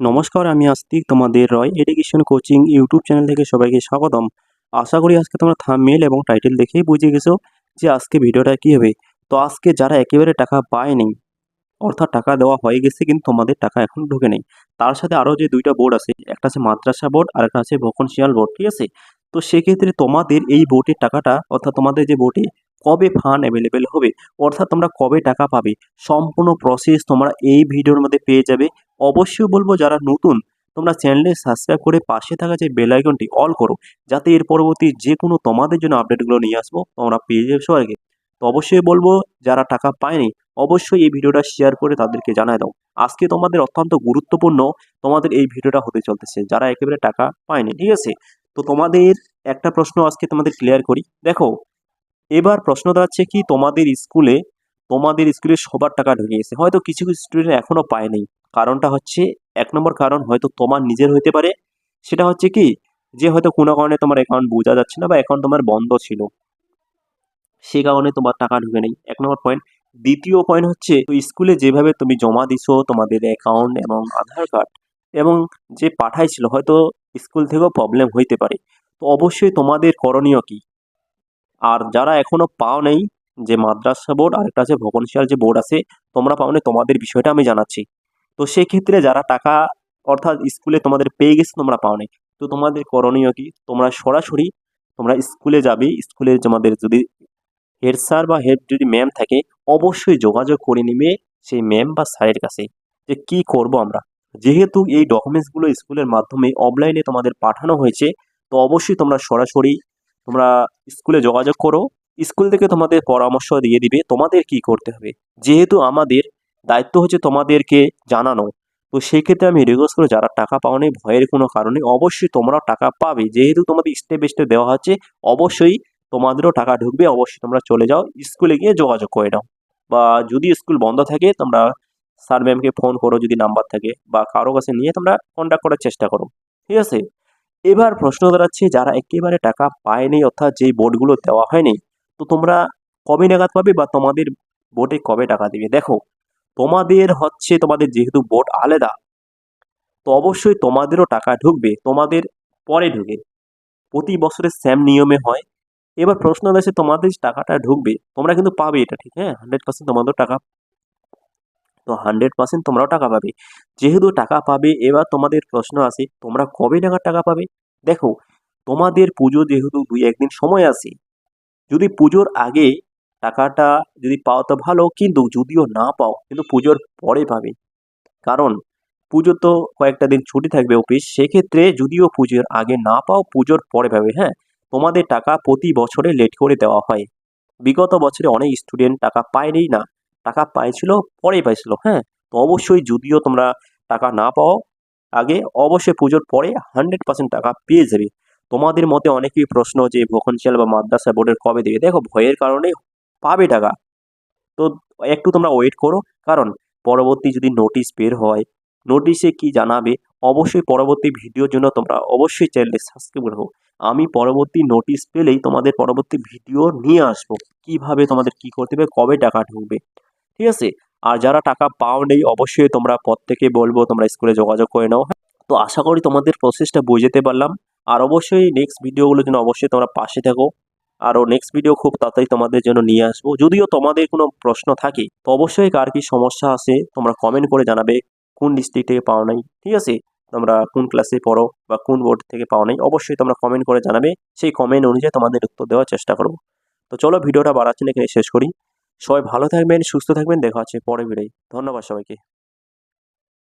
নমস্কার, আমি আস্তিক তোমাদের Roy education coaching YouTube channel থেকে সবাইকে স্বাগতম। আশা করি আজকে তোমরা থামমেল এবং টাইটেল দেখেই বুঝে গেছো যে আজকে ভিডিওটা কী হবে। তো আজকে যারা একেবারে টাকা পায়নি, অর্থাৎ টাকা দেওয়া হয়ে গেছে কিন্তু তোমাদের টাকা এখন ঢুকে নেই। তার সাথে আরও যে দুইটা বোর্ড আছে, একটা আছে মাদ্রাসা বোর্ড আর একটা আছে ভোকনশিয়াল বোর্ড ঠিক আছে? তো সেক্ষেত্রে তোমাদের এই বোর্ডের টাকাটা, অর্থাৎ তোমাদের যে বোর্ডে কবে ফান্ড অ্যাভেলেবেল হবে, অর্থাৎ তোমরা কবে টাকা পাবে, সম্পূর্ণ প্রসেস তোমরা এই ভিডিওর মধ্যে পেয়ে যাবে। অবশ্যই বলব যারা নতুন, তোমরা চ্যানেলে সাবস্ক্রাইব করে পাশে থাকা যে বেল আইকনটি অল করো, যাতে এর পরবর্তী যে কোনো তোমাদের জন্য আপডেটগুলো নিয়ে আসব, তোমরা পেয়ে যাবে আগে তো অবশ্যই বলব, যারা টাকা পায়নি, অবশ্যই এই ভিডিওটা শেয়ার করে তাদেরকে জানায় দাও। আজকে তোমাদের অত্যন্ত গুরুত্বপূর্ণ তোমাদের এই ভিডিওটা হতে চলতেছে, যারা একেবারে টাকা পায়নি, ঠিক আছে? তো তোমাদের একটা প্রশ্ন আজকে তোমাদের ক্লিয়ার করি। দেখো এবার প্রশ্ন দাঁড়াচ্ছে কি তোমাদের স্কুলে তোমাদের স্কুলে সবার টাকা ঢুকে গেছে। হয়তো কিছু কিছু স্টুডেন্ট এখনও পায়নি কারণটা হচ্ছে, এক নম্বর কারণ হয়তো তোমার নিজের হইতে পারে। সেটা হচ্ছে কি, যে হয়তো কোনো কারণে তোমার অ্যাকাউন্ট বোঝা যাচ্ছে না বা অ্যাকাউন্ট তোমার বন্ধ ছিল। সে কারণে তোমার টাকা ঢুকে নেই। এক নম্বর পয়েন্ট দ্বিতীয় পয়েন্ট হচ্ছে স্কুলে যেভাবে তুমি জমা দিছো তোমাদের অ্যাকাউন্ট এবং আধার কার্ড এবং যে পাঠাইছিল, হয়তো স্কুল থেকেও প্রবলেম হইতে পারে। তো অবশ্যই তোমাদের করণীয় কি? আর যারা এখনও পাও নেই যে মাদ্রাসা বোর্ড, আরেকটা আছে ভবনশিয়াল যে বোর্ড আছে, তোমরা পাও নেই, তোমাদের বিষয়টা আমি জানাচ্ছি। তো সেক্ষেত্রে যারা টাকা, অর্থাৎ স্কুলে তোমাদের পেয়ে গেছে, তোমরা পাও নেই। তো তোমাদের করণীয় কি? তোমরা সরাসরি তোমরা স্কুলে যাবে স্কুলে তোমাদের যদি হেড স্যার বা হেড যদি ম্যাম থাকে, অবশ্যই যোগাযোগ করে নিবে সেই ম্যাম বা স্যারের কাছে যে কি করব আমরা। যেহেতু এই ডকুমেন্টসগুলো স্কুলের মাধ্যমে অফলাইনে তোমাদের পাঠানো হয়েছে, তো অবশ্যই তোমরা সরাসরি তোমরা স্কুলে যোগাযোগ করো। স্কুল থেকে তোমাদের পরামর্শ দিয়ে দিবে তোমাদের কি করতে হবে। যেহেতু আমাদের দায়িত্ব হচ্ছে তোমাদেরকে জানানো, তো সেক্ষেত্রে আমি রিকোয়েস্ট করো যারা টাকা পাওয়া নেই ভয়ের কোনো কারণে অবশ্যই তোমরা টাকা পাবে। যেহেতু তোমাদের স্টেপ স্টেপ দেওয়া হচ্ছে, অবশ্যই তোমাদেরও টাকা ঢুকবে, অবশ্যই তোমরা চলে যাও, স্কুলে গিয়ে যোগাযোগ করে নাও। বা যদি স্কুল বন্ধ থাকে, তোমরা স্যার ম্যামকে ফোন করো, যদি নাম্বার থাকে, বা কারও কাছে নিয়ে তোমরা কন্ট্যাক্ট করার চেষ্টা করো। ঠিক আছে? এবার প্রশ্ন দাঁড়াচ্ছে, যারা একেবারে টাকা পায়নি অর্থাৎ যেই বোর্ডগুলো দেওয়া হয়নি, তো তোমরা কবে নাগাদ পাবে বা তোমাদের বোর্ডে কবে টাকা দেবে? দেখো, তোমাদের হচ্ছে, তোমাদের যেহেতু বোর্ড আলাদা, তো অবশ্যই তোমাদেরও টাকা ঢুকবে, তোমাদের পরে ঢুকে। প্রতি বছরের স্যাম নিয়মে হয়। এবার প্রশ্ন আছে তোমাদের টাকাটা ঢুকবে, তোমরা কিন্তু পাবে এটা ঠিক হ্যাঁ? হান্ড্রেড পার্সেন্ট তোমাদের টাকা তো হান্ড্রেড পার্সেন্ট তোমরাও টাকা পাবে। যেহেতু টাকা পাবে, এবার তোমাদের প্রশ্ন আছে তোমরা কবে টাকার টাকা পাবে? দেখো, তোমাদের পুজো যেহেতু দুই একদিন সময় আছে যদি পুজোর আগে টাকাটা যদি পাও তো ভালো, কিন্তু যদিও না পাও, কিন্তু পুজোর পরে পাবে। কারণ পুজো তো কয়েকটা দিন ছুটি থাকবে অফিস সেক্ষেত্রে যদিও পুজোর আগে না পাও, পুজোর পরে পাবে হ্যাঁ? তোমাদের টাকা প্রতি বছরে লেট করে দেওয়া হয়। বিগত বছরে অনেক স্টুডেন্ট টাকা পায়নি না। টাকা পাইছিল পরে পাইছিল হ্যাঁ? তো অবশ্যই যদিও তোমরা টাকা না পাও, আগে অবশ্যই পুজোর পরে হান্ড্রেড পার্সেন্ট টাকা পেয়ে যাবে। তোমাদের মতে অনেকেই প্রশ্ন যে ভোকনশিয়াল বা মাদ্রাসা বোর্ডের কবে দেবে? দেখো, ভয়ের কারণে পাবে টাকা। তো একটু তোমরা ওয়েট করো, কারণ পরবর্তী যদি নোটিশ বের হয় নোটিশে কি জানাবে? অবশ্যই পরবর্তী ভিডিওর জন্য তোমরা অবশ্যই চ্যানেলটি সাবস্ক্রাইব করো আমি পরবর্তী নোটিশ পেলেই তোমাদের পরবর্তী ভিডিও নিয়ে আসব। কীভাবে তোমাদের কি করতে হবে? কবে টাকা ঢুকবে? ঠিক আছে? আর যারা টাকা পাও নেই, অবশ্যই তোমরা প্রত্যেকে বলব, তোমরা স্কুলে যোগাযোগ করে নাও। তো আশা করি তোমাদের প্রসেসটা বুঝতে পারলাম। আর অবশ্যই নেক্সট ভিডিওগুলোর জন্য অবশ্যই তোমরা পাশে থাকো। আরও নেক্সট ভিডিও খুব তাড়াতাড়ি তোমাদের জন্য নিয়ে আসব। যদিও তোমাদের কোনো প্রশ্ন থাকে, তো অবশ্যই কার কি সমস্যা আছে, তোমরা কমেন্ট করে জানাবে কোন ডিস্ট্রিক্ট থেকে পাও নাই, ঠিক আছে? তোমরা কোন ক্লাসে পড়ো বা কোন বোর্ড থেকে পাও নাই, অবশ্যই তোমরা কমেন্ট করে জানাবে। সেই কমেন্ট অনুযায়ী তোমাদের উত্তর দেওয়ার চেষ্টা করব। তো চলো ভিডিওটা বাড়াচ্ছি এখানে শেষ করি। সবাই ভালো থাকবেন সুস্থ থাকবেন দেখা হচ্ছে পরে বেড়েই ধন্যবাদ সবাইকে।